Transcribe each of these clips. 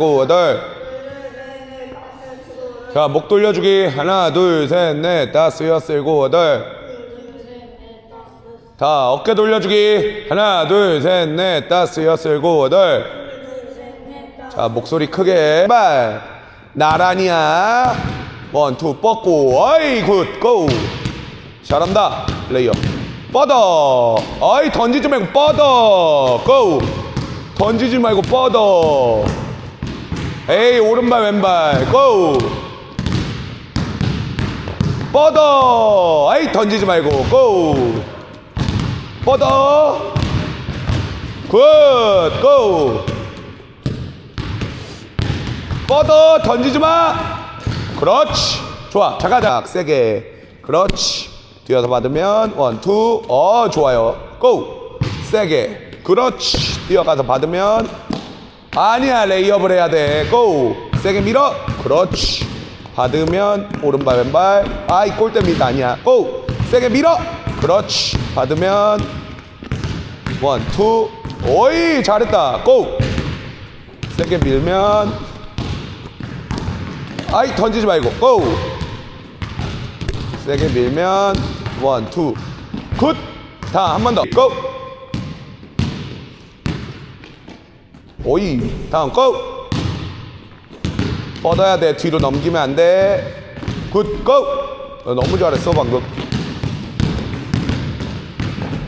고 여덟. 자 목 돌려주기. 하나 둘 셋 넷. 다섯 여섯 일곱 여덟. 자 어깨 돌려주기. 하나 둘 셋 넷. 다섯 여섯 일곱 여덟. 자 목소리 크게. 발. 나란히야. 원 투 뻗고. 어이 굿 고. 잘한다. 레이어. 뻗어. 어이 던지지 말고 뻗어. 고. 던지지 말고 뻗어 에이 오른발 왼발. 고 뻗어. 아이 던지지 말고. 고 뻗어. 굿고 뻗어. 던지지 마. 그렇지. 좋아. 자가작. 세게. 그렇지. 뒤어서 받으면 원투. 어 좋아요. 고 세게. 그렇지. 뛰어가서 받으면 아니야 레이업을 해야 돼 고! 세게 밀어. 그렇지. 받으면 오른발 왼발. 아이 골대입니다 아니야. 고! 세게 밀어. 그렇지. 받으면 원투. 오이 잘했다. 고! 세게 밀면 아이 던지지 말고. 고! 세게 밀면 원투. 굿 다 한 번 더. 고 오이 다음 고 뻗어야 돼. 뒤로 넘기면 안돼굿 고. 너무 잘했어 방금.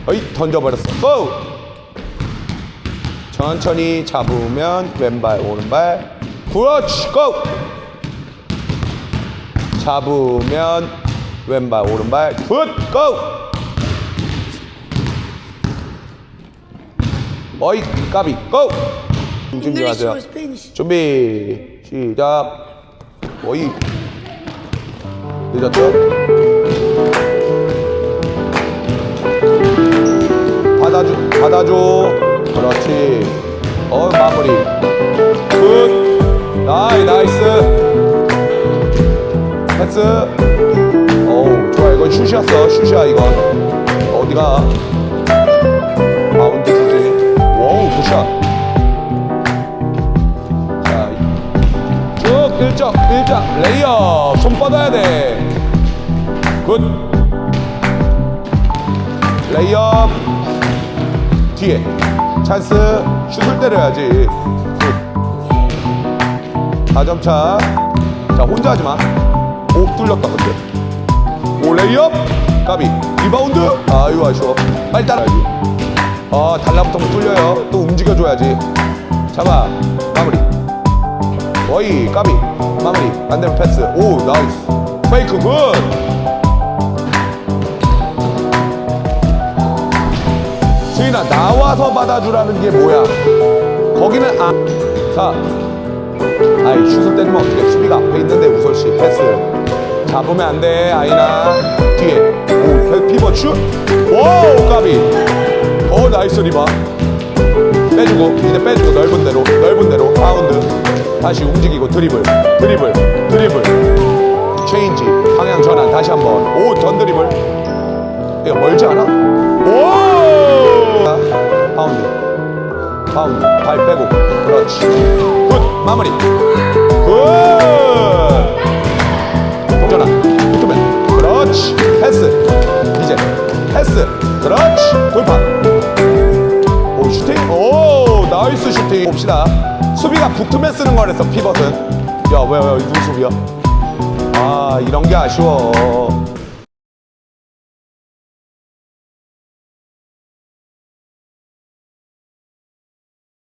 어이 던져버렸어. 고. 천천히 잡으면 왼발 오른발. 그렇지 고. 잡으면 왼발 오른발. 굿 고! 어이 까비 고! 준비하세요. 준비 시작. 어이 늦었죠? 받아줘 받아줘. 그렇지. 어 마무리. 굿. 나이 나이스. 패스. 어우 좋아. 이건 슛이었어. 슛이야 이건. 어디가 일정 레이업 손 뻗어야 돼굿 레이업 뒤에 찬스 슛을 때려야지 굿 4점 차. 자, 혼자 하지 마. 오, 뚫렸다, 근데. 오, 레이업. 까비. 리바운드. 아유, 아쉬워. 빨리 따라야지. 아, 달라붙으면 뚫려요. 또 움직여줘야지. 잡아. 마무리. 어이, 까비. 마무리. 안 되면 패스. 오, 나이스. 페이크 굿. 수인아, 나와서 받아주라는 게 뭐야? 거기는 아. 자, 아이 슛을 때리면 어떻게 수비가 앞에 있는데 우솔씨 패스 잡으면 안돼 아이나 뒤에 오 피벗 슛 와우 까비 오 나이스 리바 빼주고 이제 빼주고 넓은 대로 넓은 대로 파운드 다시 움직이고 드리블 드리블 드리블. 체인지 방향 전환. 다시 한번. 오전 드리블. 이거 멀지 않아? 오! 파운드. 파운드. 발 빼고. 그렇지. 굿! 마무리. 굿! 동전아 붙으면. 그렇지. 패스. 이제. 패스. 그렇지. 돌파. 오 오 나이스 슈팅. 봅시다. 수비가 붙으면 쓰는 거랬어 피벗은. 야 왜왜 누구 수비야? 아 이런 게 아쉬워